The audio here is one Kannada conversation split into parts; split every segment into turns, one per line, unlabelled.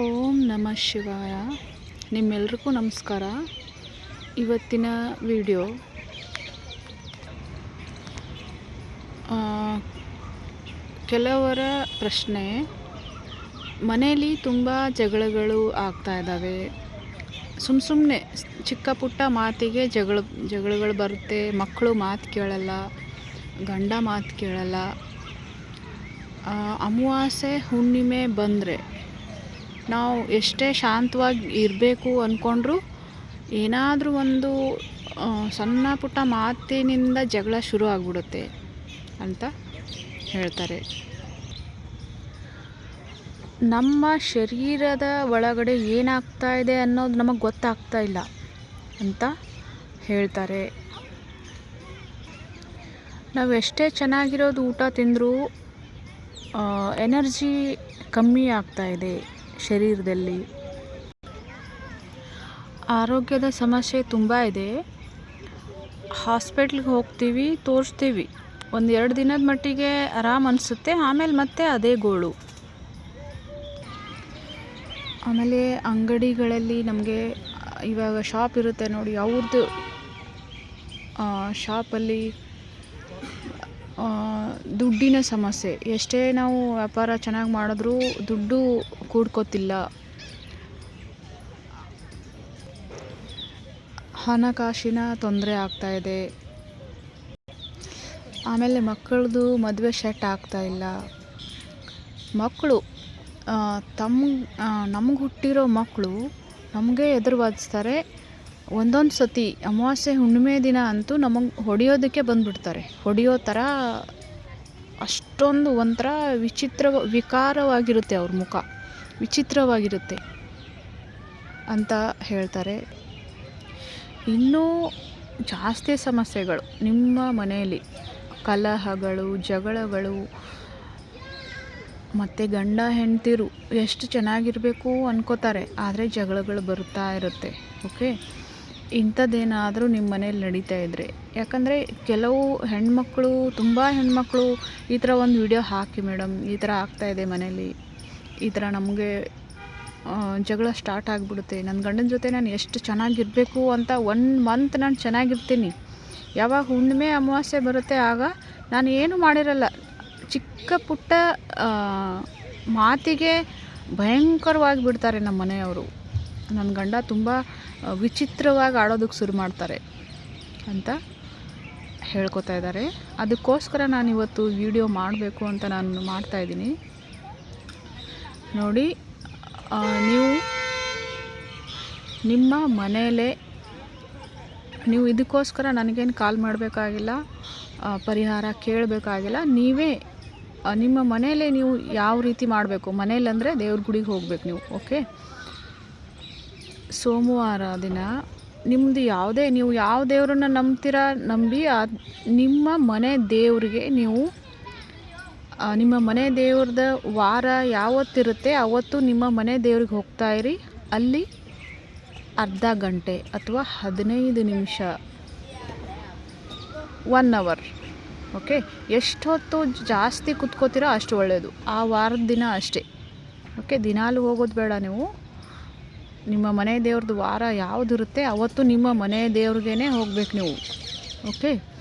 ಓಂ ನಮಃ ಶಿವಾಯ. ನಿಮ್ಮೆಲ್ರಿಗೂ ನಮಸ್ಕಾರ. ಇವತ್ತಿನ ವಿಡಿಯೋ ಕೆಲವರ ಪ್ರಶ್ನೆ, ಮನೆಯಲ್ಲಿ ತುಂಬ ಜಗಳಗಳು ಆಗ್ತಾ ಇದ್ದಾವೆ. ಸುಮ್ಮ ಸುಮ್ಮನೆ ಚಿಕ್ಕ ಪುಟ್ಟ ಮಾತಿಗೆ ಜಗಳ, ಜಗಳಗಳು ಬರುತ್ತೆ, ಮಕ್ಕಳು ಮಾತು ಕೇಳಲ್ಲ, ಗಂಡ ಮಾತು ಕೇಳಲ್ಲ. ಅಮಾವಾಸ್ಯೆ ಹುಣ್ಣಿಮೆ ಬಂದರೆ ನಾವು ಎಷ್ಟೇ ಶಾಂತವಾಗಿ ಇರಬೇಕು ಅಂದ್ಕೊಂಡ್ರೂ ಏನಾದರೂ ಒಂದು ಸಣ್ಣ ಪುಟ್ಟ ಮಾತಿನಿಂದ ಜಗಳ ಶುರು ಆಗಿಬಿಡುತ್ತೆ ಅಂತ ಹೇಳ್ತಾರೆ. ನಮ್ಮ ಶರೀರದ ಒಳಗಡೆ ಏನಾಗ್ತಾ ಇದೆ ಅನ್ನೋದು ನಮಗೆ ಗೊತ್ತಾಗ್ತಾ ಇಲ್ಲ ಅಂತ ಹೇಳ್ತಾರೆ. ನಾವು ಎಷ್ಟೇ ಚೆನ್ನಾಗಿರೋದು ಊಟ ತಿಂದರೂ ಎನರ್ಜಿ ಕಮ್ಮಿ ಆಗ್ತಾ ಇದೆ. ಶರೀರದಲ್ಲಿ. ಆರೋಗ್ಯದ ಸಮಸ್ಯೆ ತುಂಬ ಇದೆ. ಹಾಸ್ಪಿಟ್ಲಿಗೆ ಹೋಗ್ತೀವಿ, ತೋರಿಸ್ತೀವಿ. ಒಂದು ಎರಡು ದಿನದ ಮಟ್ಟಿಗೆ ಆರಾಮ್ ಅನಿಸುತ್ತೆ, ಆಮೇಲೆ ಮತ್ತೆ ಅದೇ ಗೋಳು. ಆಮೇಲೆ ಅಂಗಡಿಗಳಲ್ಲಿ ನಮಗೆ, ಇವಾಗ ಶಾಪ್ ಇರುತ್ತೆ ನೋಡಿ ಅವ್ರದ್ದು ಶಾಪಲ್ಲಿ ದುಡ್ಡಿನ ಸಮಸ್ಯೆ. ಎಷ್ಟೇ ನಾವು ವ್ಯಾಪಾರ ಚೆನ್ನಾಗಿ ಮಾಡಿದ್ರೂ ದುಡ್ಡು ಕೂಡ್ಕೋತಿಲ್ಲ. ಹಣಕಾಸಿನ ತೊಂದರೆ ಆಗ್ತಾಯಿದೆ ಆಮೇಲೆ ಮಕ್ಕಳದು ಮದುವೆ ಸೆಟ್ ಆಗ್ತಾ ಇಲ್ಲ. ಮಕ್ಕಳು ತಮ್ಮ ನಮ್ಗೆ ಹುಟ್ಟಿರೋ ಮಕ್ಕಳು ನಮಗೆ ಎದುರು ವಾದಿಸ್ತಾರೆ ಒಂದೊಂದು ಸತಿ ಅಮಾವಾಸ್ಯೆ, ಹುಣ್ಣಿಮೆ ದಿನ ಅಂತೂ ನಮಗೆ ಹೊಡೆಯೋದಕ್ಕೆ ಬಂದುಬಿಡ್ತಾರೆ. ಹೊಡೆಯೋ ಥರ ಅಷ್ಟೊಂದು ಒಂಥರ ವಿಚಿತ್ರ, ವಿಕಾರವಾಗಿರುತ್ತೆ ಅವ್ರ ಮುಖ. ವಿಚಿತ್ರವಾಗಿರುತ್ತೆ ಅಂತ ಹೇಳ್ತಾರೆ. ಇನ್ನೂ ಜಾಸ್ತಿ ಸಮಸ್ಯೆಗಳು ನಿಮ್ಮ ಮನೆಯಲ್ಲಿ. ಕಲಹಗಳು, ಜಗಳಗಳು, ಮತ್ತು ಗಂಡ ಹೆಂಡ್ತಿರು ಎಷ್ಟು ಚೆನ್ನಾಗಿರಬೇಕು ಅನ್ಕೋತಾರೆ, ಆದರೆ ಜಗಳಗಳು ಬರುತ್ತಾ ಇರುತ್ತೆ, ಓಕೆ? ಇಂಥದ್ದೇನಾದರೂ ನಿಮ್ಮ ಮನೇಲಿ ನಡೀತಾ ಇದ್ದರೆ ಯಾಕಂದರೆ ಕೆಲವು ಹೆಣ್ಮಕ್ಳು, ತುಂಬ ಹೆಣ್ಮಕ್ಳು ಈ ಥರ ಒಂದು ವಿಡಿಯೋ ಹಾಕಿ ಮೇಡಮ್ ಈ ಥರ ಆಗ್ತಾ ಇದೆ ಮನೇಲಿ ಈ ಥರ ನಮಗೆ ಜಗಳ ಸ್ಟಾರ್ಟ್ ಆಗಿಬಿಡುತ್ತೆ. ನನ್ನ ಗಂಡನ ಜೊತೆ ನಾನು ಎಷ್ಟು ಚೆನ್ನಾಗಿರಬೇಕು ಅಂತ ಒನ್ ಮಂತ್ ನಾನು ಚೆನ್ನಾಗಿರ್ತೀನಿ. ಯಾವಾಗ ಹುಣ್ಣಿಮೆ, ಅಮಾವಾಸ್ಯೆ ಬರುತ್ತೆ ಆಗ ನಾನು ಏನು ಮಾಡಿರಲ್ಲ. ಚಿಕ್ಕ ಪುಟ್ಟ ಮಾತಿಗೆ ಭಯಂಕರವಾಗಿ ಬಿಡ್ತಾರೆ ನಮ್ಮ ಮನೆಯವರು. ನನ್ನ ಗಂಡ ತುಂಬ ವಿಚಿತ್ರವಾಗಿ ಆಡೋದಕ್ಕೆ ಶುರು ಮಾಡ್ತಾರೆ ಅಂತ ಹೇಳ್ಕೊತಾ ಇದ್ದಾರೆ. ಅದಕ್ಕೋಸ್ಕರ ನಾನು ಇವತ್ತು ವಿಡಿಯೋ ಮಾಡಬೇಕು ಅಂತ ನಾನು ಮಾಡ್ತಾಯಿದ್ದೀನಿ ನೋಡಿ ನೀವು ನಿಮ್ಮ ಮನೆಯಲ್ಲೇ, ನೀವು ಇದಕ್ಕೋಸ್ಕರ ನನಗೇನು ಕಾಲ್ ಮಾಡಬೇಕಾಗಿಲ್ಲ ಪರಿಹಾರ ಕೇಳಬೇಕಾಗಿಲ್ಲ, ನೀವೇ ನಿಮ್ಮ ಮನೆಯಲ್ಲೇ ನೀವು ಯಾವ ರೀತಿ ಮಾಡಬೇಕು? ಮನೇಲಿ ಅಂದರೆ ದೇವ್ರ ಗುಡಿಗೆ ಹೋಗ್ಬೇಕು ನೀವು, ಓಕೆ? ಸೋಮವಾರ ದಿನ ನಿಮ್ಮದು ಯಾವುದೇ, ನೀವು ಯಾವ ದೇವರನ್ನ ನಂಬ್ತೀರ ನಂಬಿ, ಆ, ನಿಮ್ಮ ಮನೆ ದೇವರಿಗೆ ನೀವು ನಿಮ್ಮ ಮನೆ ದೇವ್ರದ ವಾರ ಯಾವತ್ತಿರುತ್ತೆ? ಅವತ್ತು ನಿಮ್ಮ ಮನೆ ದೇವ್ರಿಗೆ ಹೋಗ್ತಾ ಇರಿ. ಅಲ್ಲಿ ಅರ್ಧ ಗಂಟೆ ಅಥವಾ ಹದಿನೈದು ನಿಮಿಷ. ಒನ್ ಅವರ್ ಓಕೆ ಎಷ್ಟೊತ್ತು ಜಾಸ್ತಿ ಕುತ್ಕೋತೀರೋ ಅಷ್ಟು ಒಳ್ಳೆಯದು ಆ ವಾರದ ದಿನ ಅಷ್ಟೇ. ಓಕೆ ದಿನಾಲು ಹೋಗೋದು ಬೇಡ ನೀವು. ನಿಮ್ಮ ಮನೆ ದೇವ್ರದ್ದು ವಾರ ಯಾವುದಿರುತ್ತೆ? ಅವತ್ತು ನಿಮ್ಮ ಮನೆ ದೇವ್ರಿಗೇ ಹೋಗ್ಬೇಕು ನೀವು. ಓಕೆ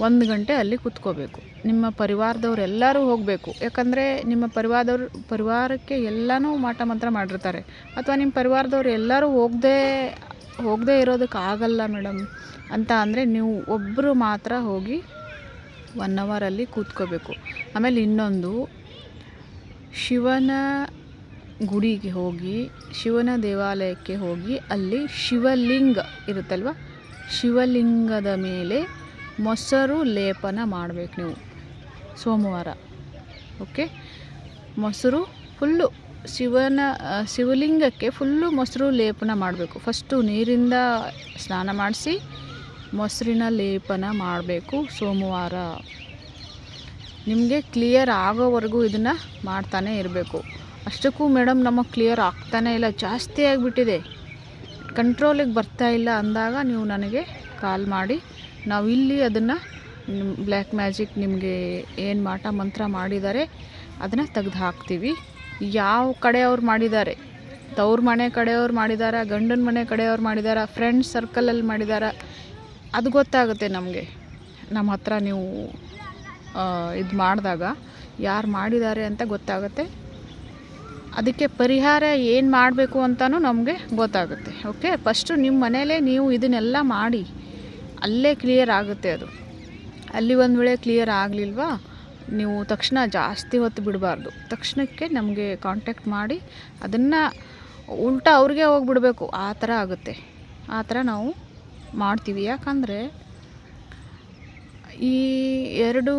ಒಂದು ಗಂಟೆ ಅಲ್ಲಿ ಕುತ್ಕೋಬೇಕು. ನಿಮ್ಮ ಪರಿವಾರದವ್ರು ಎಲ್ಲರೂ ಹೋಗಬೇಕು. ಯಾಕಂದರೆ ನಿಮ್ಮ ಪರಿವಾರದವ್ರು, ಪರಿವಾರಕ್ಕೆ ಎಲ್ಲನೂ ಮಾಟ ಮಂತ್ರ ಮಾಡಿರ್ತಾರೆ. ಅಥವಾ ನಿಮ್ಮ ಪರಿವಾರದವ್ರು ಎಲ್ಲರೂ ಹೋಗದೆ, ಹೋಗದೇ ಇರೋದಕ್ಕೆ ಆಗಲ್ಲ ಮೇಡಮ್. ಅಂತ ಅಂದರೆ ನೀವು ಒಬ್ಬರು ಮಾತ್ರ ಹೋಗಿ ಒನ್ ಅವರಲ್ಲಿ ಕೂತ್ಕೋಬೇಕು. ಆಮೇಲೆ ಇನ್ನೊಂದು, ಶಿವನ ಗುಡಿಗೆ ಹೋಗಿ, ಶಿವನ ದೇವಾಲಯಕ್ಕೆ ಹೋಗಿ ಅಲ್ಲಿ ಶಿವಲಿಂಗ ಇರುತ್ತಲ್ವ? ಶಿವಲಿಂಗದ ಮೇಲೆ ಮೊಸರು ಲೇಪನ ಮಾಡಬೇಕು ನೀವು ಸೋಮವಾರ ಓಕೆ ಮೊಸರು ಫುಲ್ಲು ಶಿವನ ಶಿವಲಿಂಗಕ್ಕೆ ಫುಲ್ಲು ಮೊಸರು ಲೇಪನ ಮಾಡಬೇಕು. ಫಸ್ಟು ನೀರಿಂದ ಸ್ನಾನ ಮಾಡಿಸಿ ಮೊಸರಿನ ಲೇಪನ ಮಾಡಬೇಕು ಸೋಮವಾರ. ನಿಮಗೆ ಕ್ಲಿಯರ್ ಆಗೋವರೆಗೂ ಇದನ್ನು ಮಾಡ್ತಾನೆ ಇರಬೇಕು. ಅಷ್ಟಕ್ಕೂ ಮೇಡಮ್ ನಮಗೆ ಕ್ಲಿಯರ್ ಆಗ್ತಾನೇ ಇಲ್ಲ, ಜಾಸ್ತಿ ಆಗಿಬಿಟ್ಟಿದೆ. ಕಂಟ್ರೋಲಿಗೆ ಬರ್ತಾ ಇಲ್ಲ ಅಂದಾಗ ನೀವು ನನಗೆ ಕಾಲ್ ಮಾಡಿ ನಾವು ಇಲ್ಲಿ ಅದನ್ನು ಬ್ಲ್ಯಾಕ್ ಮ್ಯಾಜಿಕ್ ನಿಮಗೆ ಏನು ಮಾಟ ಮಂತ್ರ ಮಾಡಿದ್ದಾರೆ ಅದನ್ನು ತೆಗ್ದು ಹಾಕ್ತೀವಿ. ಯಾವ ಕಡೆ ಅವ್ರು ಮಾಡಿದ್ದಾರೆ ತವ್ರ ಮನೆ ಕಡೆಯವ್ರು ಮಾಡಿದಾರ? ಗಂಡನ ಮನೆ ಕಡೆಯವ್ರು ಮಾಡಿದಾರ? ಫ್ರೆಂಡ್ಸ್ ಸರ್ಕಲಲ್ಲಿ ಮಾಡಿದಾರ? ಅದು ಗೊತ್ತಾಗುತ್ತೆ ನಮಗೆ. ನಮ್ಮ ಹತ್ರ ನೀವು ಇದು ಮಾಡಿದಾಗ ಯಾರು ಮಾಡಿದ್ದಾರೆ ಅಂತ ಗೊತ್ತಾಗುತ್ತೆ. ಅದಕ್ಕೆ ಪರಿಹಾರ ಏನು ಮಾಡಬೇಕು ಅಂತಲೂ ನಮಗೆ ಗೊತ್ತಾಗುತ್ತೆ. ಓಕೆ? ಫಸ್ಟು ನಿಮ್ಮ ಮನೇಲೇ ನೀವು ಇದನ್ನೆಲ್ಲ ಮಾಡಿ. ಅಲ್ಲೇ ಕ್ಲಿಯರ್ ಆಗುತ್ತೆ ಅದು. ಅಲ್ಲಿ ಒಂದು ವೇಳೆ ಕ್ಲಿಯರ್ ಆಗಲಿಲ್ವಾ, ನೀವು ತಕ್ಷಣ ಜಾಸ್ತಿ ಹೊತ್ತು ಬಿಡಬಾರ್ದು. ತಕ್ಷಣಕ್ಕೆ ನಮಗೆ ಕಾಂಟ್ಯಾಕ್ಟ್ ಮಾಡಿ ಅದನ್ನು ಉಲ್ಟಾ ಅವ್ರಿಗೆ ಹೋಗ್ಬಿಡ್ಬೇಕು. ಆ ಥರ ಆಗುತ್ತೆ. ಆ ಥರ ನಾವು ಮಾಡ್ತೀವಿ. ಯಾಕಂದರೆ ಈ ಎರಡು,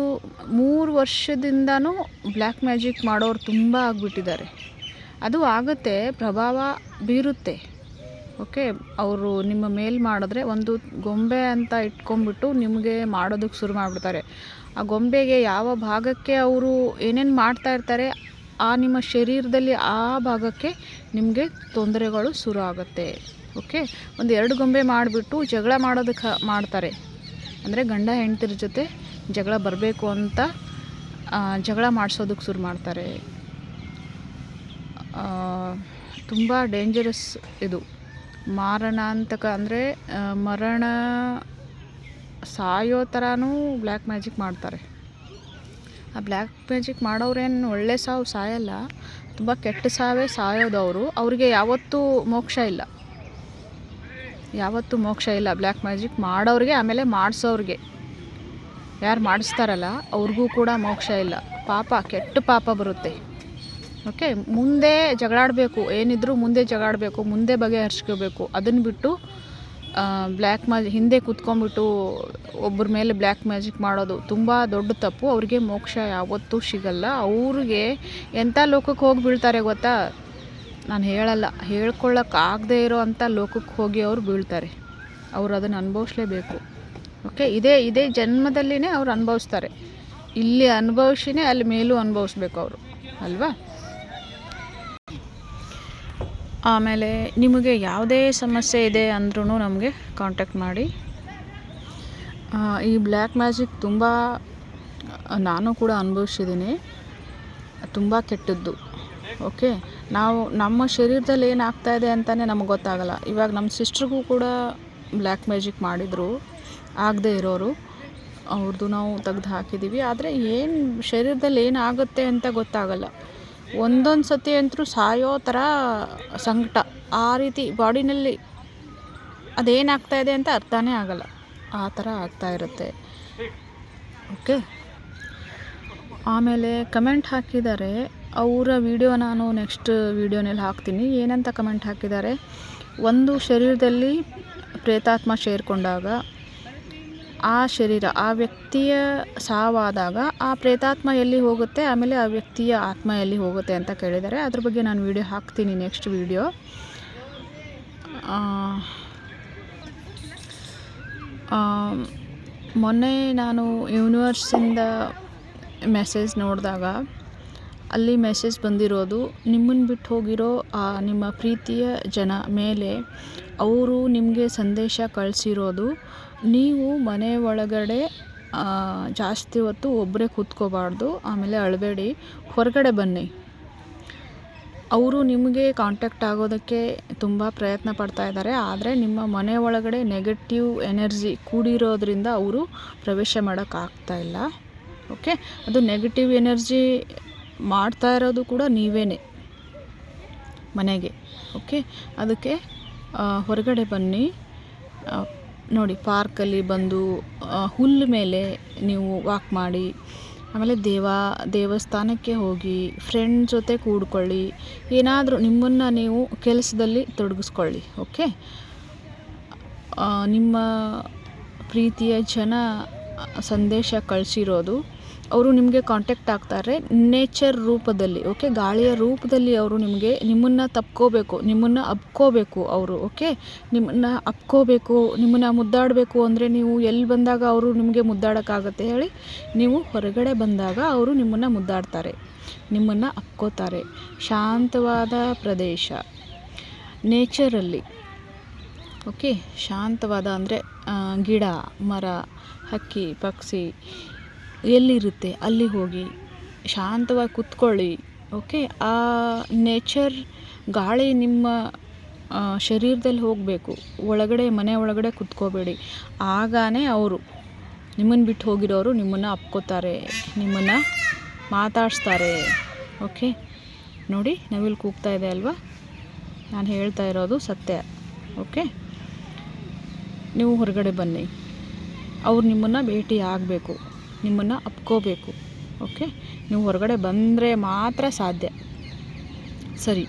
ಮೂರು ವರ್ಷದಿಂದನೂ ಬ್ಲ್ಯಾಕ್ ಮ್ಯಾಜಿಕ್ ಮಾಡೋರು ತುಂಬ ಆಗಿಬಿಟ್ಟಿದ್ದಾರೆ. ಅದು ಆಗುತ್ತೆ, ಪ್ರಭಾವ ಬೀರುತ್ತೆ. ಓಕೆ, ಅವರು ನಿಮ್ಮ ಮೇಲ್ ಮಾಡಿದ್ರೆ ಒಂದು ಗೊಂಬೆ ಅಂತ ಇಟ್ಕೊಂಡ್ಬಿಟ್ಟು ನಿಮಗೆ ಮಾಡೋದಕ್ಕೆ ಶುರು ಮಾಡಿಬಿಡ್ತಾರೆ. ಆ ಗೊಂಬೆಗೆ ಯಾವ ಭಾಗಕ್ಕೆ ಅವರು ಏನೇನು ಮಾಡ್ತಾ ಇರ್ತಾರೆ, ಆ ನಿಮ್ಮ ಶರೀರದಲ್ಲಿ ಆ ಭಾಗಕ್ಕೆ ನಿಮಗೆ ತೊಂದರೆಗಳು ಶುರು ಆಗುತ್ತೆ. ಓಕೆ, ಒಂದು ಎರಡು ಗೊಂಬೆ ಮಾಡಿಬಿಟ್ಟು ಜಗಳ ಮಾಡೋದಕ್ಕೆ ಮಾಡ್ತಾರೆ. ಅಂದರೆ ಗಂಡ ಹೆಂಡ್ತಿರ ಜೊತೆ ಜಗಳ ಬರಬೇಕು ಅಂತ ಜಗಳ ಮಾಡಿಸೋದಕ್ಕೆ ಶುರು ಮಾಡ್ತಾರೆ. ತುಂಬ ಡೇಂಜರಸ್ ಇದು. ಮಾರಣಾಂತಕ ಅಂದರೆ ಮರಣ ಸಾಯೋ ಥರನೂ ಬ್ಲ್ಯಾಕ್ ಮ್ಯಾಜಿಕ್ ಮಾಡ್ತಾರೆ. ಆ ಬ್ಲ್ಯಾಕ್ ಮ್ಯಾಜಿಕ್ ಮಾಡೋರೇನು ಒಳ್ಳೆ ಸಾವು ಸಾಯಲ್ಲ, ತುಂಬ ಕೆಟ್ಟ ಸಾವೇ ಸಾಯೋದು ಅವರು. ಅವರಿಗೆ ಯಾವತ್ತೂ ಮೋಕ್ಷ ಇಲ್ಲ. ಯಾವತ್ತೂ ಮೋಕ್ಷ ಇಲ್ಲ ಬ್ಲ್ಯಾಕ್ ಮ್ಯಾಜಿಕ್ ಮಾಡೋರಿಗೆ, ಆಮೇಲೆ ಮಾಡಿಸೋರಿಗೆ. ಯಾರು ಮಾಡಿಸ್ತಾರಲ್ಲ, ಅವ್ರಿಗೂ ಕೂಡ ಮೋಕ್ಷ ಇಲ್ಲ. ಪಾಪ, ಕೆಟ್ಟ ಪಾಪ ಬರುತ್ತೆ. ಓಕೆ ಮುಂದೆ ಜಗಳಾಡಬೇಕು, ಏನಿದ್ರೂ ಮುಂದೆ ಜಗಳಾಡಬೇಕು, ಮುಂದೆ ಬಗೆಹರಿಸ್ಕೋಬೇಕು ಅದನ್ನು ಬಿಟ್ಟು ಬ್ಲ್ಯಾಕ್ ಮ್ಯಾಜ್ ಹಿಂದೆ ಕೂತ್ಕೊಂಡ್ಬಿಟ್ಟು ಒಬ್ಬರ ಮೇಲೆ ಬ್ಲ್ಯಾಕ್ ಮ್ಯಾಜಿಕ್ ಮಾಡೋದು ತುಂಬ ದೊಡ್ಡ ತಪ್ಪು. ಅವ್ರಿಗೆ ಮೋಕ್ಷ ಯಾವತ್ತೂ ಸಿಗಲ್ಲ. ಅವ್ರಿಗೆ ಎಂಥ ಲೋಕಕ್ಕೆ ಹೋಗಿ ಬೀಳ್ತಾರೆ ಗೊತ್ತಾ? ನಾನು ಹೇಳಲ್ಲ. ಹೇಳ್ಕೊಳ್ಳೋಕ್ಕಾಗದೇ ಇರೋ ಅಂಥ ಲೋಕಕ್ಕೆ ಹೋಗಿ ಅವ್ರು ಬೀಳ್ತಾರೆ. ಅವರು ಅದನ್ನು ಅನುಭವಿಸ್ಲೇಬೇಕು. ಓಕೆ ಇದೇ ಇದೇ ಜನ್ಮದಲ್ಲಿನೇ ಅವ್ರು ಅನುಭವಿಸ್ತಾರೆ. ಇಲ್ಲಿ ಅನುಭವಿಸಿನೇ ಅಲ್ಲಿ ಮೇಲೂ ಅನುಭವಿಸ್ಬೇಕು ಅವರು. ಅಲ್ವಾ? ಆಮೇಲೆ ನಿಮಗೆ ಯಾವುದೇ ಸಮಸ್ಯೆ ಇದೆ ಅಂದ್ರೂ ನಮಗೆ ಕಾಂಟ್ಯಾಕ್ಟ್ ಮಾಡಿ. ಈ ಬ್ಲ್ಯಾಕ್ ಮ್ಯಾಜಿಕ್ ತುಂಬ, ನಾನು ಕೂಡ ಅನುಭವಿಸಿದ್ದೀನಿ. ತುಂಬ ಕೆಟ್ಟದ್ದು ಓಕೆ ನಾವು ನಮ್ಮ ಶರೀರದಲ್ಲಿ ಏನಾಗ್ತಾ ಇದೆ ಅಂತಲೇ ನಮಗೆ ಗೊತ್ತಾಗಲ್ಲ. ಇವಾಗ ನಮ್ಮ ಸಿಸ್ಟ್ರಿಗೂ ಕೂಡ ಬ್ಲ್ಯಾಕ್ ಮ್ಯಾಜಿಕ್ ಮಾಡಿದರು, ಆಗದೆ ಇರೋರು. ಅವ್ರದ್ದು ನಾವು ತೆಗ್ದು ಹಾಕಿದ್ದೀವಿ. ಆದರೆ ಏನು ಶರೀರದಲ್ಲಿ ಏನಾಗುತ್ತೆ ಅಂತ ಗೊತ್ತಾಗಲ್ಲ. ಒಂದೊಂದು ಸತಿ ಅಂತೂ ಸಾಯೋ ಥರ ಸಂಕಟ. ಆ ರೀತಿ ಬಾಡಿನಲ್ಲಿ ಅದೇನಾಗ್ತಾ ಇದೆ ಅಂತ ಅರ್ಥನೇ ಆಗಲ್ಲ. ಆ ಥರ ಆಗ್ತಾ ಇರುತ್ತೆ. ಓಕೆ? ಆಮೇಲೆ ಕಮೆಂಟ್ ಹಾಕಿದ್ದಾರೆ. ಅವರ ವಿಡಿಯೋ ನಾನು ನೆಕ್ಸ್ಟ್ ವಿಡಿಯೋನಲ್ಲಿ ಹಾಕ್ತೀನಿ. ಏನಂತ ಕಮೆಂಟ್ ಹಾಕಿದ್ದಾರೆ? ಒಂದು ಶರೀರದಲ್ಲಿ ಪ್ರೇತಾತ್ಮ ಸೇರಿಕೊಂಡಾಗ ಆ ಶರೀರ, ಆ ವ್ಯಕ್ತಿಯ ಸಾವಾದಾಗ ಆ ಪ್ರೇತಾತ್ಮ ಎಲ್ಲಿ ಹೋಗುತ್ತೆ, ಆಮೇಲೆ ಆ ವ್ಯಕ್ತಿಯ ಆತ್ಮ ಎಲ್ಲಿ ಹೋಗುತ್ತೆ ಅಂತ ಕೇಳಿದ್ದಾರೆ. ಅದ್ರ ಬಗ್ಗೆ ನಾನು ವಿಡಿಯೋ ಹಾಕ್ತೀನಿ ನೆಕ್ಸ್ಟ್ ವಿಡಿಯೋ ಮೊನ್ನೆ ನಾನು ಯೂನಿವರ್ಸಿಂದ ಮೆಸೇಜ್ ನೋಡಿದಾಗ ಅಲ್ಲಿ ಮೆಸೇಜ್ ಬಂದಿರೋದು ನಿಮ್ಮನ್ನು ಬಿಟ್ಟು ಹೋಗಿರೋ, ಆ, ನಿಮ್ಮ ಪ್ರೀತಿಯ ಜನ ಮೇಲೆ ಅವರು ನಿಮಗೆ ಸಂದೇಶ ಕಳಿಸಿರೋದು. ನೀವು ಮನೆ ಒಳಗಡೆ ಜಾಸ್ತಿ ಹೊತ್ತು ಒಬ್ಬರೇ ಕೂತ್ಕೋಬಾರ್ದು, ಆಮೇಲೆ ಅಳಬೇಡಿ. ಹೊರಗಡೆ ಬನ್ನಿ. ಅವರು ನಿಮಗೆ ಕಾಂಟ್ಯಾಕ್ಟ್ ಆಗೋದಕ್ಕೆ ತುಂಬ ಪ್ರಯತ್ನ ಪಡ್ತಾ ಇದ್ದಾರೆ. ಆದರೆ ನಿಮ್ಮ ಮನೆ ಒಳಗಡೆ ನೆಗೆಟಿವ್ ಎನರ್ಜಿ ಕೂಡಿರೋದ್ರಿಂದ ಅವರು ಪ್ರವೇಶ ಮಾಡೋಕ್ಕಾಗ್ತಾ ಇಲ್ಲ. ಓಕೆ ಅದು ನೆಗೆಟಿವ್ ಎನರ್ಜಿ ಮಾಡ್ತಾ ಇರೋದು ಕೂಡ ನೀವೇನೆ ಮನೆಗೆ ಓಕೆ ಅದಕ್ಕೆ ಹೊರಗಡೆ ಬನ್ನಿ. ನೋಡಿ ಪಾರ್ಕಲ್ಲಿ ಬಂದು ಹುಲ್ಲು ಮೇಲೆ ನೀವು ವಾಕ್ ಮಾಡಿ, ಆಮೇಲೆ ದೇವ, ದೇವಸ್ಥಾನಕ್ಕೆ ಹೋಗಿ ಫ್ರೆಂಡ್ ಜೊತೆ ಕೂಡ್ಕೊಳ್ಳಿ. ಏನಾದರೂ ನಿಮ್ಮನ್ನು ನೀವು ಕೆಲಸದಲ್ಲಿ ತೊಡಗಿಸ್ಕೊಳ್ಳಿ ಓಕೆ ನಿಮ್ಮ ಪ್ರೀತಿಯ ಜನ ಸಂದೇಶ ಕಳಿಸಿರೋದು ಅವರು ನಿಮಗೆ ಕಾಂಟ್ಯಾಕ್ಟ್ ಆಗ್ತಾರೆ. ನೇಚರ್ ರೂಪದಲ್ಲಿ ಓಕೆ ಗಾಳಿಯ ರೂಪದಲ್ಲಿ ಅವರು ನಿಮಗೆ ನಿಮ್ಮನ್ನು ತಪ್ಕೋಬೇಕು, ನಿಮ್ಮನ್ನು ಅಪ್ಕೋಬೇಕು ಅವರು ಓಕೆ ನಿಮ್ಮನ್ನು ಅಪ್ಕೋಬೇಕು, ನಿಮ್ಮನ್ನು ಮುದ್ದಾಡಬೇಕು ಅಂದರೆ ನೀವು ಎಲ್ಲಿ ಬಂದಾಗ ಅವರು ನಿಮಗೆ ಮುದ್ದಾಡೋಕ್ಕಾಗತ್ತೆ ಹೇಳಿ? ನೀವು ಹೊರಗಡೆ ಬಂದಾಗ ಅವರು ನಿಮ್ಮನ್ನು ಮುದ್ದಾಡ್ತಾರೆ, ನಿಮ್ಮನ್ನು ಅಪ್ಕೋತಾರೆ. ಶಾಂತವಾದ ಪ್ರದೇಶ ನೇಚರಲ್ಲಿ ಓಕೆ ಶಾಂತವಾದ ಅಂದರೆ ಗಿಡ, ಮರ, ಹಕ್ಕಿ, ಪಕ್ಷಿ ಎಲ್ಲಿರುತ್ತೆ? ಅಲ್ಲಿ ಹೋಗಿ. ಶಾಂತವಾಗಿ ಕೂತ್ಕೊಳ್ಳಿ. ಓಕೆ ಆ ನೇಚರ್ ಗಾಳಿ ನಿಮ್ಮ ಶರೀರದಲ್ಲಿ ಹೋಗಬೇಕು. ಒಳಗಡೆ, ಮನೆ ಒಳಗಡೆ ಕೂತ್ಕೋಬೇಡಿ. ಆಗಾನೇ ಅವರು ನಿಮ್ಮನ್ನು ಬಿಟ್ಟು ಹೋಗಿರೋರು ನಿಮ್ಮನ್ನು ಅಪ್ಕೋತಾರೆ. ನಿಮ್ಮನ್ನು ಮಾತಾಡಿಸ್ತಾರೆ. ಓಕೆ ನೋಡಿ, ನವಿಲು ಕೂಗ್ತಾ ಇದೆ ಅಲ್ವಾ? ನಾನು ಹೇಳ್ತಾ ಇರೋದು ಸತ್ಯ. ಓಕೆ ನೀವು ಹೊರಗಡೆ ಬನ್ನಿ. ಅವ್ರು ನಿಮ್ಮನ್ನು ಭೇಟಿ ಆಗಬೇಕು. ನಿಮ್ಮನ್ನು ಅಪ್ಕೋಬೇಕು, ಓಕೆ? ನೀವು ಹೊರಗಡೆ ಬಂದರೆ ಮಾತ್ರ ಸಾಧ್ಯ. ಸರಿ.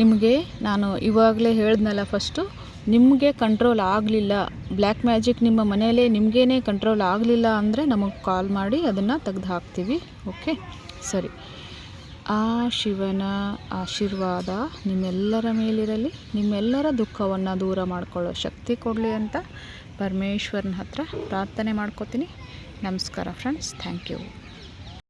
ನಿಮಗೆ ನಾನು ಇವಾಗಲೇ ಹೇಳಿದ್ನಲ್ಲ ಫಸ್ಟು, ನಿಮಗೆ ಕಂಟ್ರೋಲ್ ಆಗಲಿಲ್ಲ. ಬ್ಲ್ಯಾಕ್ ಮ್ಯಾಜಿಕ್ ನಿಮ್ಮ ಮನೆಯಲ್ಲೇ ನಿಮಗೇನೆ ಕಂಟ್ರೋಲ್ ಆಗಲಿಲ್ಲ ಅಂದರೆ ನಮಗೆ ಕಾಲ್ ಮಾಡಿ ಅದನ್ನು ತೆಗ್ದು ಹಾಕ್ತೀವಿ, ಓಕೆ? ಸರಿ. ಆ ಶಿವನ ಆಶೀರ್ವಾದ ನಿಮ್ಮೆಲ್ಲರ ಮೇಲಿರಲಿ, ನಿಮ್ಮೆಲ್ಲರ ದುಃಖವನ್ನು ದೂರ ಮಾಡಿಕೊಳ್ಳೋ ಶಕ್ತಿ ಕೊಡಲಿ ಅಂತ ಪರಮೇಶ್ವರನ ಹತ್ರ ಪ್ರಾರ್ಥನೆ ಮಾಡ್ಕೋತೀನಿ. ನಮಸ್ಕಾರ ಫ್ರೆಂಡ್ಸ್ ಥ್ಯಾಂಕ್ ಯು